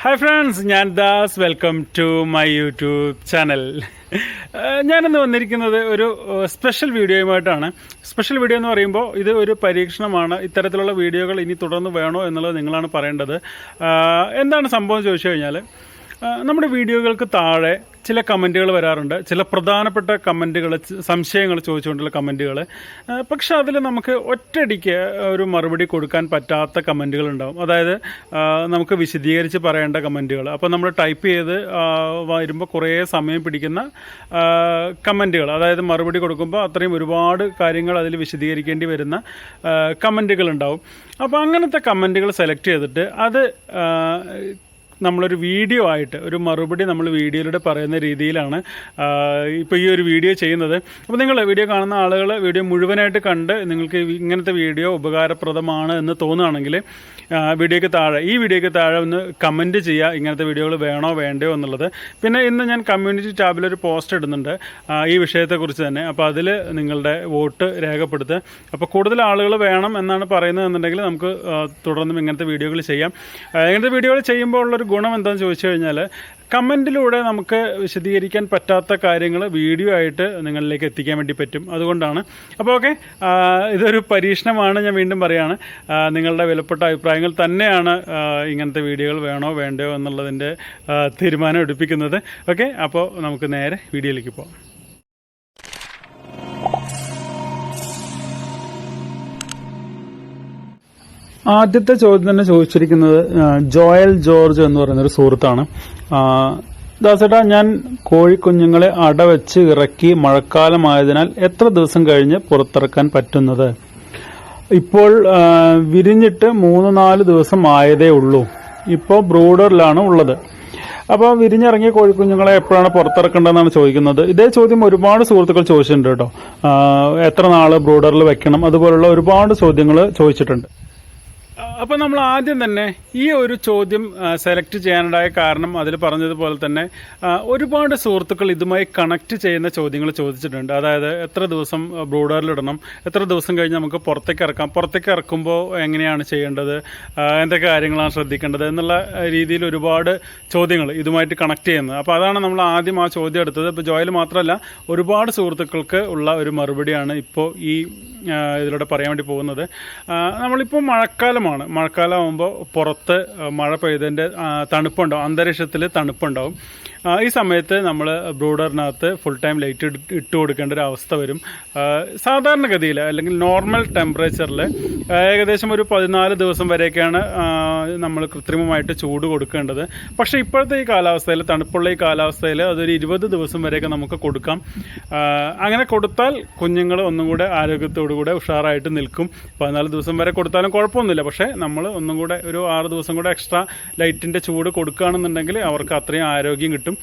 Hi friends ഞാൻ Das. Welcome to my YouTube channel ഞാനിന്ന് വന്നിരിക്കുന്നത് ഒരു സ്പെഷ്യൽ വീഡിയോയുമായിട്ടാണ് സ്പെഷ്യൽ വീഡിയോ എന്ന് പറയുമ്പോൾ ഇത് ഒരു പരീക്ഷണമാണ്. ഇത്തരത്തിലുള്ള വീഡിയോകൾ ഇനി തുടർന്ന് വേണോ എന്നുള്ളത് നിങ്ങളാണ് പറയേണ്ടത്. എന്താണ് സംഭവം ചോദിച്ചു കഴിഞ്ഞാൽ നമ്മുടെ വീഡിയോകൾക്ക് താഴെ ചില കമന്റുകൾ വരാറുണ്ട്. ചില പ്രധാനപ്പെട്ട കമന്റുകൾ സംശയങ്ങൾ ചോദിച്ചുകൊണ്ടുള്ള കമന്റുകൾ പക്ഷെ അതിൽ നമുക്ക് ഒറ്റയടിക്ക് ഒരു മറുപടി കൊടുക്കാൻ പറ്റാത്ത കമന്റുകൾ ഉണ്ടാവും. അതായത് നമുക്ക് വിശദീകരിച്ച് പറയേണ്ട കമന്റുകൾ അപ്പോൾ നമ്മൾ ടൈപ്പ് ചെയ്ത് വരുമ്പോൾ കുറേ സമയം പിടിക്കുന്ന കമന്റുകൾ അതായത് മറുപടി കൊടുക്കുമ്പോൾ അത്രയും ഒരുപാട് കാര്യങ്ങൾ അതിൽ വിശദീകരിക്കേണ്ടി വരുന്ന കമന്റുകൾ ഉണ്ടാവും. അപ്പോൾ അങ്ങനത്തെ കമന്റുകൾ സെലക്ട് ചെയ്തിട്ട് അത് നമ്മളൊരു വീഡിയോ ആയിട്ട് ഒരു മറുപടി നമ്മൾ വീഡിയോയിലൂടെ പറയുന്ന രീതിയിലാണ് ഇപ്പോൾ ഈ ഒരു വീഡിയോ ചെയ്യുന്നത്. അപ്പോൾ നിങ്ങൾ വീഡിയോ കാണുന്ന ആളുകൾ വീഡിയോ മുഴുവനായിട്ട് കണ്ട് നിങ്ങൾക്ക് ഇങ്ങനത്തെ വീഡിയോ ഉപകാരപ്രദമാണ് എന്ന് തോന്നുകയാണെങ്കിൽ വീഡിയോയ്ക്ക് താഴെ ഈ വീഡിയോയ്ക്ക് താഴെ ഒന്ന് കമന്റ് ചെയ്യുക ഇങ്ങനത്തെ വീഡിയോകൾ വേണോ വേണ്ടയോ എന്നുള്ളത്. പിന്നെ ഇന്ന് ഞാൻ കമ്മ്യൂണിറ്റി ടാബിൽ ഒരു പോസ്റ്റ് ഇടുന്നുണ്ട് ഈ വിഷയത്തെക്കുറിച്ച് തന്നെ. അപ്പോൾ അതിൽ നിങ്ങളുടെ വോട്ട് രേഖപ്പെടുത്തുക. അപ്പോൾ കൂടുതൽ ആളുകൾ വേണം എന്നാണ് പറയുന്നത് എന്നുണ്ടെങ്കിൽ നമുക്ക് തുടർന്നും ഇങ്ങനത്തെ വീഡിയോകൾ ചെയ്യാം. ഇങ്ങനത്തെ വീഡിയോകൾ ചെയ്യുമ്പോൾ ഉള്ളൊരു ഗുണം എന്താണെന്ന് ചോദിച്ചു കഴിഞ്ഞാൽ കമന്റിലൂടെ നമുക്ക് വിശദീകരിക്കാൻ പറ്റാത്ത കാര്യങ്ങൾ വീഡിയോ ആയിട്ട് നിങ്ങളിലേക്ക് എത്തിക്കാൻ വേണ്ടി പറ്റും. അതുകൊണ്ടാണ്. അപ്പോൾ ഓക്കെ ഇതൊരു പരീക്ഷണമാണ് ഞാൻ വീണ്ടും പറയുകയാണ് നിങ്ങളുടെ വിലപ്പെട്ട അഭിപ്രായങ്ങൾ തന്നെയാണ് ഇങ്ങനത്തെ വീഡിയോകൾ വേണോ വേണ്ടയോ എന്നുള്ളതിന്റെ തീരുമാനം എടുപ്പിക്കുന്നത്. ഓക്കെ അപ്പോൾ നമുക്ക് നേരെ വീഡിയോയിലേക്ക് പോകാം ആദ്യത്തെ ചോദ്യം തന്നെ ചോദിച്ചിരിക്കുന്നത് ജോയൽ ജോർജ് എന്ന് പറയുന്ന ഒരു സുഹൃത്താണ് ദാസേട്ട ഞാൻ കോഴിക്കുഞ്ഞുങ്ങളെ അടവെച്ച് ഇറക്കി മഴക്കാലമായതിനാൽ എത്ര ദിവസം കഴിഞ്ഞ് പുറത്തിറക്കാൻ പറ്റുന്നത്? ഇപ്പോൾ വിരിഞ്ഞിട്ട് മൂന്ന് നാല് ദിവസം ആയതേ ഉള്ളൂ. ഇപ്പോൾ ബ്രൂഡറിലാണ് ഉള്ളത്. അപ്പോൾ വിരിഞ്ഞിറങ്ങിയ കോഴിക്കുഞ്ഞുങ്ങളെ എപ്പോഴാണ് പുറത്തിറക്കേണ്ടതെന്നാണ് ചോദിക്കുന്നത്. ഇതേ ചോദ്യം ഒരുപാട് സുഹൃത്തുക്കൾ ചോദിച്ചിട്ടുണ്ട് കേട്ടോ. എത്ര നാൾ ബ്രൂഡറിൽ വെക്കണം? അതുപോലുള്ള ഒരുപാട് ചോദ്യങ്ങൾ ചോദിച്ചിട്ടുണ്ട്. അപ്പൊ നമ്മൾ ആദ്യം തന്നെ ഈ ഒരു ചോദ്യം സെലക്ട് ചെയ്യാനുണ്ടായ കാരണം അതിൽ പറഞ്ഞതുപോലെ തന്നെ ഒരുപാട് സുഹൃത്തുക്കൾ ഇതുമായി കണക്ട് ചെയ്യുന്ന ചോദ്യങ്ങൾ ചോദിച്ചിട്ടുണ്ട്. അതായത് എത്ര ദിവസം ബ്രൂഡറിലിടണം എത്ര ദിവസം കഴിഞ്ഞ് നമുക്ക് പുറത്തേക്ക് ഇറക്കാം പുറത്തേക്ക് ഇറക്കുമ്പോൾ എങ്ങനെയാണ് ചെയ്യേണ്ടത് എന്തൊക്കെ കാര്യങ്ങളാണ് ശ്രദ്ധിക്കേണ്ടത് എന്നുള്ള രീതിയിൽ ഒരുപാട് ചോദ്യങ്ങൾ ഇതുമായിട്ട് കണക്ട് ചെയ്യുന്നത്. അപ്പോൾ അതാണ് നമ്മൾ ആദ്യം ആ ചോദ്യം എടുത്തത്. ഇപ്പോൾ ജോയിൽ മാത്രമല്ല ഒരുപാട് സുഹൃത്തുക്കൾക്ക് ഉള്ള ഒരു മറുപടിയാണ് ഇപ്പോൾ ഈ ഇതിലൂടെ പറയാൻ വേണ്ടി പോകുന്നത്. നമ്മളിപ്പോൾ മഴക്കാലമാണ്. മഴക്കാലമാകുമ്പോൾ പുറത്ത് മഴ പെയ്തതിന്റെ തണുപ്പുണ്ടാവും. അന്തരീക്ഷത്തിൽ തണുപ്പുണ്ടാവും. ഈ സമയത്ത് നമ്മൾ ബ്രൂഡറിനകത്ത് ഫുൾ ടൈം ലൈറ്റ് ഇട്ട് കൊടുക്കേണ്ട ഒരു അവസ്ഥ വരും. സാധാരണഗതിയിൽ അല്ലെങ്കിൽ നോർമൽ ടെമ്പറേച്ചറിൽ ഏകദേശം ഒരു പതിനാല് ദിവസം വരെയൊക്കെയാണ് നമ്മൾ കൃത്രിമമായിട്ട് ചൂട് കൊടുക്കേണ്ടത്. പക്ഷേ ഇപ്പോഴത്തെ ഈ കാലാവസ്ഥയിൽ തണുപ്പുള്ള ഈ കാലാവസ്ഥയിൽ അതൊരു ഇരുപത് ദിവസം വരെയൊക്കെ നമുക്ക് കൊടുക്കാം. അങ്ങനെ കൊടുത്താൽ കുഞ്ഞുങ്ങൾ ഒന്നും കൂടെ ആരോഗ്യത്തോടു കൂടെ ഉഷാറായിട്ട് നിൽക്കും. പതിനാല് ദിവസം വരെ കൊടുത്താലും കുഴപ്പമൊന്നുമില്ല. പക്ഷേ നമ്മൾ ഒന്നും കൂടെ ഒരു ആറ് ദിവസം കൂടെ എക്സ്ട്രാ ലൈറ്റിന്റെ ചൂട് കൊടുക്കുകയാണെന്നുണ്ടെങ്കിൽ അവർക്ക് അത്രയും ആരോഗ്യം കിട്ടും.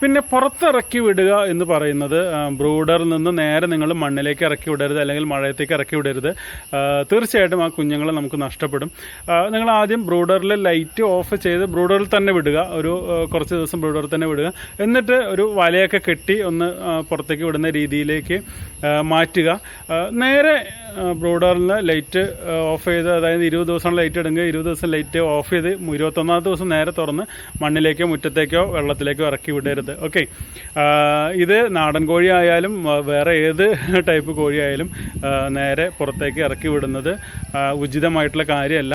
പിന്നെ പുറത്തിറക്കി വിടുക എന്ന് പറയുന്നത് ബ്രൂഡറിൽ നിന്ന് നേരെ നിങ്ങൾ മണ്ണിലേക്ക് ഇറക്കി വിടരുത് അല്ലെങ്കിൽ മഴയത്തേക്ക് ഇറക്കി വിടരുത്. തീർച്ചയായിട്ടും ആ കുഞ്ഞുങ്ങളെ നമുക്ക് നഷ്ടപ്പെടും. നിങ്ങൾ ആദ്യം ബ്രൂഡറിൽ ലൈറ്റ് ഓഫ് ചെയ്ത് ബ്രൂഡറിൽ തന്നെ വിടുക. ഒരു കുറച്ച് ദിവസം ബ്രൂഡറിൽ തന്നെ വിടുക. എന്നിട്ട് ഒരു വലയൊക്കെ കെട്ടി ഒന്ന് പുറത്തേക്ക് വിടുന്ന രീതിയിലേക്ക് മാറ്റുക. നേരെ ബ്രൂഡറിന് ലൈറ്റ് ഓഫ് ചെയ്ത് അതായത് ഇരുപത് ദിവസം ലൈറ്റ് ഇടുക ഇരുപത് ദിവസം ലൈറ്റ് ഓഫ് ചെയ്ത് ഇരുപത്തൊന്നാമത്തെ ദിവസം നേരെ തുറന്ന് മണ്ണിലേക്കോ മുറ്റത്തേക്കോ വെള്ളത്തിലേക്കോ ഇറക്കി വിടരുത്. ഓക്കെ ഇത് നാടൻ കോഴി ആയാലും വേറെ ഏത് ടൈപ്പ് കോഴി ആയാലും നേരെ പുറത്തേക്ക് ഇറക്കി വിടുന്നത് ഉചിതമായിട്ടുള്ള കാര്യമല്ല.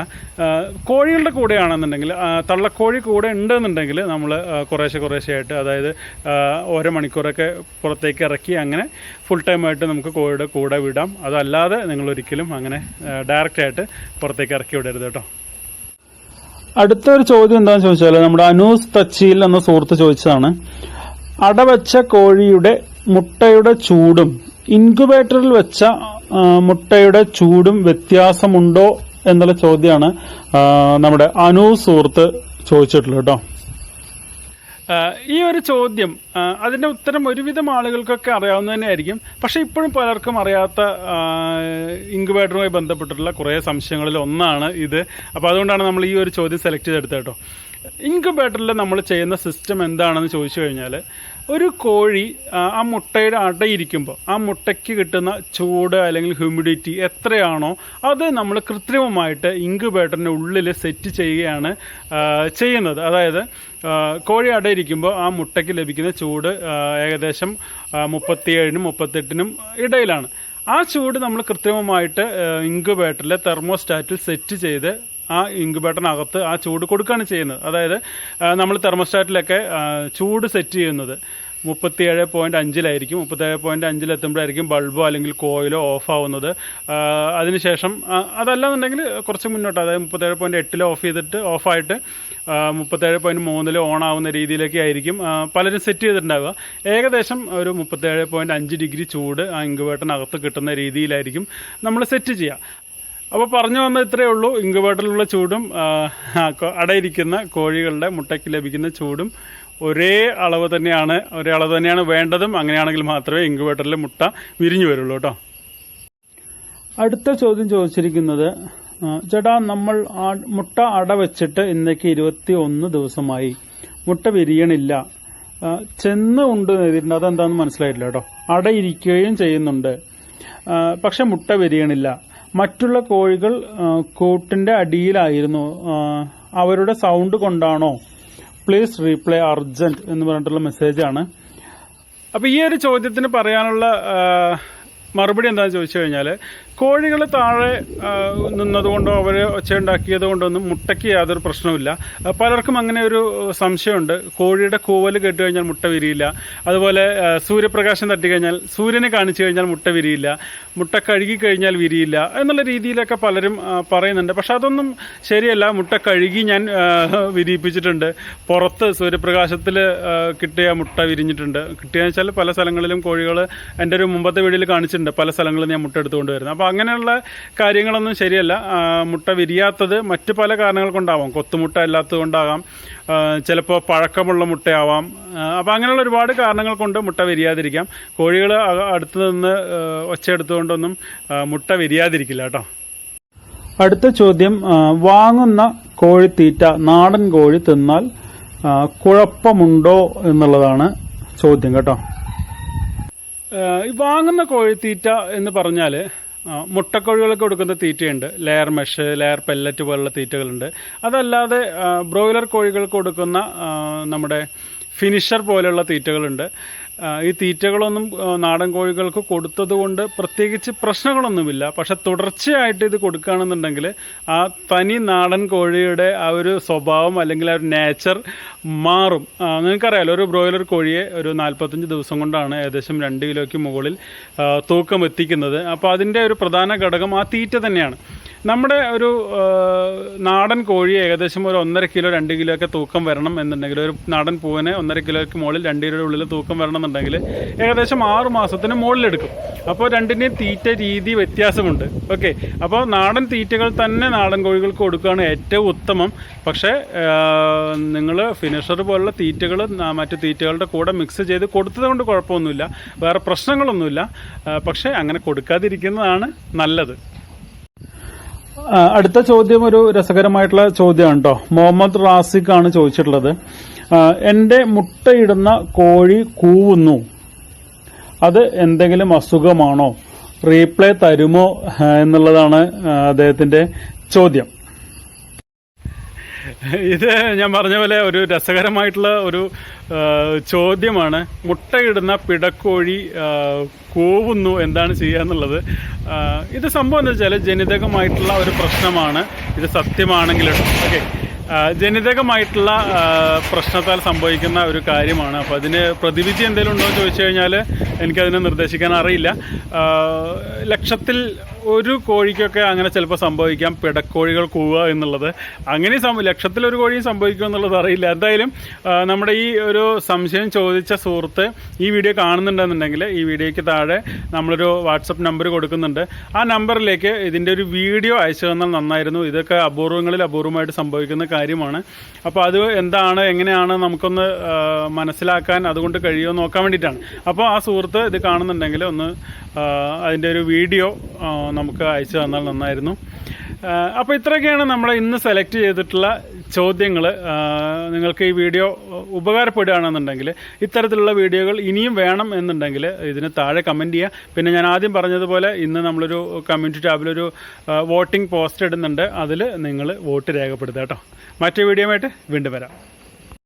കോഴികളുടെ കൂടെയാണെന്നുണ്ടെങ്കിൽ തള്ളക്കോഴി കൂടെ ഉണ്ടെന്നുണ്ടെങ്കിൽ നമ്മൾ കുറേശ്ശെ കുറേശ്ശെ ആയിട്ട് അതായത് ഓരോ മണിക്കൂറൊക്കെ പുറത്തേക്ക് ഇറക്കി അങ്ങനെ ഫുൾ ടൈമായിട്ട് നമുക്ക് കോഴിയുടെ കൂടെ വിടാം. അതല്ലാതെ നിങ്ങൾ ഒരിക്കലും അങ്ങനെ ഡയറക്റ്റായിട്ട് പുറത്തേക്ക് ഇറക്കി വിടരുത് കേട്ടോ. അടുത്ത ഒരു ചോദ്യം എന്താണെന്ന് ചോദിച്ചാൽ നമ്മുടെ അനൂസ് തച്ചിയിൽ എന്ന സുഹൃത്ത് ചോദിച്ചതാണ്. അടവച്ച കോഴിയുടെ മുട്ടയുടെ ചൂടും ഇൻക്യുബേറ്ററിൽ വെച്ച മുട്ടയുടെ ചൂടും വ്യത്യാസമുണ്ടോ എന്നുള്ള ചോദ്യമാണ് നമ്മുടെ അനൂസ് സുഹൃത്ത് ചോദിച്ചിട്ടുള്ളത് കേട്ടോ. ഈ ഒരു ചോദ്യം അതിന്റെ ഉത്തരം ഒരുവിധം ആളുകൾക്കൊക്കെ അറിയാവുന്ന തന്നെയായിരിക്കും. പക്ഷേ ഇപ്പോഴും പലർക്കും അറിയാത്ത ഇൻക്യുബേറ്ററുമായി ബന്ധപ്പെട്ടിട്ടുള്ള കുറേ സംശയങ്ങളിൽ ഒന്നാണ് ഇത്. അപ്പോൾ അതുകൊണ്ടാണ് നമ്മൾ ഈ ഒരു ചോദ്യം സെലക്ട് ചെയ്തെടുത്തത് കേട്ടോ. ഇൻക്യുബേറ്ററിൽ നമ്മൾ ചെയ്യുന്ന സിസ്റ്റം എന്താണെന്ന് ചോദിച്ചു കഴിഞ്ഞാൽ ഒരു കോഴി ആ മുട്ടയുടെ അടയിരിക്കുമ്പോൾ ആ മുട്ടയ്ക്ക് കിട്ടുന്ന ചൂട് അല്ലെങ്കിൽ ഹ്യൂമിഡിറ്റി എത്രയാണോ അത് നമ്മൾ കൃത്രിമമായിട്ട് ഇൻക്യുബേറ്ററിന്റെ ഉള്ളിൽ സെറ്റ് ചെയ്യുകയാണ് ചെയ്യുന്നത്. അതായത് കോഴി അടയിരിക്കുമ്പോൾ ആ മുട്ടയ്ക്ക് ലഭിക്കുന്ന ചൂട് ആ, ഏകദേശം മുപ്പത്തിയേഴിനും മുപ്പത്തെട്ടിനും ഇടയിലാണ്. ആ ചൂട് നമ്മൾ കൃത്രിമമായിട്ട് ഇൻക്യുബേറ്ററിൽ തെർമോസ്റ്റാറ്റിൽ സെറ്റ് ചെയ്ത് ആ ഇൻക്യുബേറ്ററിനകത്ത് ആ ചൂട് കൊടുക്കുകയാണ് ചെയ്യുന്നത്. അതായത് നമ്മൾ തെർമോസ്റ്റാറ്റിലൊക്കെ ചൂട് സെറ്റ് ചെയ്യുന്നത്. മുപ്പത്തിയേഴ് പോയിന്റ് അഞ്ചിലായിരിക്കും. മുപ്പത്തേഴ് പോയിന്റ് അഞ്ചിലെത്തുമ്പോഴായിരിക്കും ബൾബോ അല്ലെങ്കിൽ കോയിലോ ഓഫ് ആവുന്നത് അതിനുശേഷം അതല്ലാന്നുണ്ടെങ്കിൽ കുറച്ച് മുന്നോട്ട് അതായത് മുപ്പത്തേഴ് പോയിന്റ് എട്ടിൽ ഓഫ് ചെയ്തിട്ട് ഓഫായിട്ട് മുപ്പത്തേഴ് പോയിന്റ് മൂന്നിൽ ഓൺ ആവുന്ന രീതിയിലേക്ക് ആയിരിക്കും പലരും സെറ്റ് ചെയ്തിട്ടുണ്ടാവുക. ഏകദേശം ഒരു മുപ്പത്തേഴ് പോയിന്റ് അഞ്ച് ഡിഗ്രി ചൂട് ആ ഇങ്കുവേട്ടനകത്ത് കിട്ടുന്ന രീതിയിലായിരിക്കും നമ്മൾ സെറ്റ് ചെയ്യുക. അപ്പോൾ പറഞ്ഞു വന്ന ഇത്രയേ ഉള്ളൂ. ഇൻക്യുബേറ്ററിലുള്ള ചൂടും അടയിരിക്കുന്ന കോഴികളുടെ മുട്ടയ്ക്ക് ലഭിക്കുന്ന ചൂടും ഒരേ അളവ് തന്നെയാണ് ഒരേ അളവ് തന്നെയാണ് വേണ്ടതും. അങ്ങനെയാണെങ്കിൽ മാത്രമേ ഇൻക്യുബേറ്ററിൽ മുട്ട വിരിഞ്ഞു വരുള്ളൂ കേട്ടോ. അടുത്ത ചോദ്യം ചോദിച്ചിരിക്കുന്നത് ചേട്ടാ നമ്മൾ മുട്ട അട വെച്ചിട്ട് ഇന്നേക്ക് ഇരുപത്തി ഒന്ന് ദിവസമായി. മുട്ട വിരിയണില്ല. ചെന്ന് ഉണ്ട് എഴുതിയിട്ടുണ്ട്. അതെന്താന്ന് മനസ്സിലായിട്ടില്ല കേട്ടോ. അടയിരിക്കുകയും ചെയ്യുന്നുണ്ട്. പക്ഷെ മുട്ട വിരിയണില്ല. മറ്റുള്ള കോഴികൾ കൂട്ടിന്റെ അടിയിലായിരുന്നു. അവരുടെ സൗണ്ട് കൊണ്ടാണോ പ്ലീസ് റീപ്ലൈ അർജന്റ് എന്ന് പറഞ്ഞിട്ടുള്ള മെസ്സേജാണ് അപ്പൊ ഈ ഒരു ചോദ്യത്തിന് പറയാനുള്ള മറുപടി എന്താണെന്ന് ചോദിച്ചു കഴിഞ്ഞാൽ കോഴികൾ താഴെ നിന്നതുകൊണ്ടോ അവർ ഒച്ചയുണ്ടാക്കിയത് കൊണ്ടൊന്നും മുട്ടയ്ക്ക് യാതൊരു പ്രശ്നവുമില്ല. പലർക്കും അങ്ങനെ ഒരു സംശയമുണ്ട്. കോഴിയുടെ കൂവൽ കേട്ട് കഴിഞ്ഞാൽ മുട്ട വിരിയില്ല. അതുപോലെ സൂര്യപ്രകാശം തട്ടിക്കഴിഞ്ഞാൽ സൂര്യനെ കാണിച്ചു കഴിഞ്ഞാൽ മുട്ട വിരിയില്ല. മുട്ട കഴുകി കഴിഞ്ഞാൽ വിരിയില്ല. എന്നുള്ള രീതിയിലൊക്കെ പലരും പറയുന്നുണ്ട്. പക്ഷെ അതൊന്നും ശരിയല്ല. മുട്ട കഴുകി ഞാൻ വിരിയിപ്പിച്ചിട്ടുണ്ട്. പുറത്ത് സൂര്യപ്രകാശത്തിൽ കിട്ടിയ മുട്ട വിരിഞ്ഞിട്ടുണ്ട്. കിട്ടിയെന്ന് വെച്ചാൽ പല സ്ഥലങ്ങളിലും കോഴികൾ എന്റെ ഒരു മുമ്പത്തെ വീഡിയോയിൽ കാണിച്ചിട്ടുണ്ട്. പല സ്ഥലങ്ങളിൽ ഞാൻ മുട്ട എടുത്തുകൊണ്ട് വരുന്നത്. അപ്പോൾ അങ്ങനെയുള്ള കാര്യങ്ങളൊന്നും ശരിയല്ല. മുട്ട വിരിയാത്തത് മറ്റു പല കാരണങ്ങൾ കൊണ്ടാവാം. കൊത്തുമുട്ട അല്ലാത്തത് കൊണ്ടാകാം ചിലപ്പോൾ പഴക്കമുള്ള മുട്ടയാവാം. അപ്പോൾ അങ്ങനെയുള്ള ഒരുപാട് കാരണങ്ങൾ കൊണ്ട് മുട്ട വിരിയാതിരിക്കാം. കോഴികൾ അടുത്ത് നിന്ന് ഒച്ചയെടുത്തുകൊണ്ടൊന്നും മുട്ട വിരിയാതിരിക്കില്ല കേട്ടോ. അടുത്ത ചോദ്യം വാങ്ങുന്ന കോഴിത്തീറ്റ നാടൻ കോഴി തിന്നാൽ കുഴപ്പമുണ്ടോ എന്നുള്ളതാണ് ചോദ്യം കേട്ടോ. വാങ്ങുന്ന കോഴിത്തീറ്റ എന്ന് പറഞ്ഞാൽ മുട്ടക്കോഴികൾക്ക് കൊടുക്കുന്ന തീറ്റയുണ്ട്. ലെയർ മെഷ് ലെയർ പെല്ലറ്റ് പോലുള്ള തീറ്റകളുണ്ട്. അതല്ലാതെ ബ്രോയിലർ കോഴികൾക്ക് കൊടുക്കുന്ന നമ്മുടെ ഫിനിഷർ പോലെയുള്ള തീറ്റകളുണ്ട്. ഈ തീറ്റകളൊന്നും നാടൻ കോഴികൾക്ക് കൊടുത്തതുകൊണ്ട് പ്രത്യേകിച്ച് പ്രശ്നങ്ങളൊന്നുമില്ല. പക്ഷെ തുടർച്ചയായിട്ട് ഇത് കൊടുക്കുകയാണെന്നുണ്ടെങ്കിൽ ആ തനി നാടൻ കോഴിയുടെ ആ ഒരു സ്വഭാവം അല്ലെങ്കിൽ ആ ഒരു നേച്ചർ മാറും. നിങ്ങൾക്കറിയാലോ ഒരു ബ്രോയിലർ കോഴിയെ ഒരു നാൽപ്പത്തഞ്ച് ദിവസം കൊണ്ടാണ് ഏകദേശം രണ്ട് കിലോയ്ക്ക് മുകളിൽ തൂക്കം എത്തിക്കുന്നത്. അപ്പോൾ അതിന്റെ ഒരു പ്രധാന ഘടകം ആ തീറ്റ തന്നെയാണ്. നമ്മുടെ ഒരു നാടൻ കോഴി ഏകദേശം ഒരു ഒന്നര കിലോ രണ്ട് കിലോ ഒക്കെ തൂക്കം വരണം എന്നുണ്ടെങ്കിൽ ഒരു നാടൻ പൂവിന് ഒന്നര കിലോയ്ക്ക് മുകളിൽ രണ്ട് കിലോ ഉള്ളിൽ തൂക്കം വരണം എന്നുണ്ടെങ്കിൽ ഏകദേശം ആറ് മാസത്തിന് മുകളിലെടുക്കും. അപ്പോൾ രണ്ടിന്റെയും തീറ്റ രീതി വ്യത്യാസമുണ്ട്. ഓക്കെ. അപ്പോൾ നാടൻ തീറ്റകൾ തന്നെ നാടൻ കോഴികൾക്ക് കൊടുക്കുകയാണ് ഏറ്റവും ഉത്തമം. പക്ഷേ നിങ്ങൾ ഫിനിഷർ പോലുള്ള തീറ്റകൾ മറ്റു തീറ്റകളുടെ കൂടെ മിക്സ് ചെയ്ത് കൊടുത്തത് കൊണ്ട് കുഴപ്പമൊന്നുമില്ല. വേറെ പ്രശ്നങ്ങളൊന്നുമില്ല. പക്ഷേ അങ്ങനെ കൊടുക്കാതിരിക്കുന്നതാണ് നല്ലത്. അടുത്ത ചോദ്യം ഒരു രസകരമായിട്ടുള്ള ചോദ്യമാണ് കേട്ടോ മുഹമ്മദ് റാസിഖ് ആണ് ചോദിച്ചിട്ടുള്ളത് എന്റെ മുട്ടയിടുന്ന കോഴി കൂവുന്നു. അത് എന്തെങ്കിലും അസുഖമാണോ? റീപ്ലേ തരുമോ? എന്നുള്ളതാണ് അദ്ദേഹത്തിന്റെ ചോദ്യം. ഇത് ഞാൻ പറഞ്ഞ പോലെ ഒരു രസകരമായിട്ടുള്ള ഒരു ചോദ്യമാണ്. മുട്ടയിടുന്ന പിടക്കോഴി കോവുന്നു എന്താണ് ചെയ്യുക എന്നുള്ളത്. ഇത് സംഭവം എന്ന് വെച്ചാൽ ജനിതകമായിട്ടുള്ള ഒരു പ്രശ്നമാണ്. ഇത് സത്യമാണെങ്കിലും ഓക്കെ ജനിതകമായിട്ടുള്ള പ്രശ്നത്താൽ സംഭവിക്കുന്ന ഒരു കാര്യമാണ്. അപ്പോൾ അതിന് പ്രതിവിധി എന്തെങ്കിലും ഉണ്ടോ എന്ന് ചോദിച്ചു കഴിഞ്ഞാൽ എനിക്കതിനെ നിർദ്ദേശിക്കാൻ അറിയില്ല. ലക്ഷത്തിൽ ഒരു കോഴിക്കൊക്കെ അങ്ങനെ ചിലപ്പോൾ സംഭവിക്കാം. പിടക്കോഴികൾ കൂവുക എന്നുള്ളത്. അങ്ങനെ ലക്ഷത്തിലൊരു കോഴിയും സംഭവിക്കും എന്നുള്ളത് അറിയില്ല. എന്തായാലും നമ്മുടെ ഈ ഒരു സംശയം ചോദിച്ച സുഹൃത്ത് ഈ വീഡിയോ കാണുന്നുണ്ടെന്നുണ്ടെങ്കിൽ ഈ വീഡിയോയ്ക്ക് താഴെ നമ്മളൊരു വാട്സപ്പ് നമ്പർ കൊടുക്കുന്നുണ്ട്. ആ നമ്പറിലേക്ക് ഇതിന്റെ ഒരു വീഡിയോ അയച്ചു തന്നാൽ നന്നായിരുന്നു. ഇതൊക്കെ അപൂർവങ്ങളിൽ അപൂർവമായിട്ട് സംഭവിക്കുന്ന കാര്യമാണ്. അപ്പോൾ അത് എന്താണ് എങ്ങനെയാണ് നമുക്കൊന്ന് മനസ്സിലാക്കാൻ അതുകൊണ്ട് കഴിയുമോ നോക്കാൻ വേണ്ടിയിട്ടാണ്. അപ്പോൾ ആ സുഹൃത്ത് ഇത് കാണുന്നുണ്ടെങ്കിൽ ഒന്ന് അതിന്റെ ഒരു വീഡിയോ നമുക്ക് അയച്ചു തന്നാൽ നന്നായിരുന്നു. അപ്പോൾ ഇത്രയൊക്കെയാണ് നമ്മൾ ഇന്ന് സെലക്ട് ചെയ്തിട്ടുള്ള ചോദ്യങ്ങൾ. നിങ്ങൾക്ക് ഈ വീഡിയോ ഉപകാരപ്പെടുകയാണെന്നുണ്ടെങ്കിൽ ഇത്തരത്തിലുള്ള വീഡിയോകൾ ഇനിയും വേണം എന്നുണ്ടെങ്കിൽ ഇതിന് താഴെ കമന്റ് ചെയ്യുക പിന്നെ ഞാൻ ആദ്യം പറഞ്ഞതുപോലെ ഇന്ന് നമ്മളൊരു കമ്മ്യൂണിറ്റി ടാബിലൊരു വോട്ടിംഗ് പോസ്റ്റ് ഇടുന്നുണ്ട്. അതിൽ നിങ്ങൾ വോട്ട് രേഖപ്പെടുത്തുക കേട്ടോ. മറ്റേ വീഡിയോ ആയിട്ട് വീണ്ടും വരാം.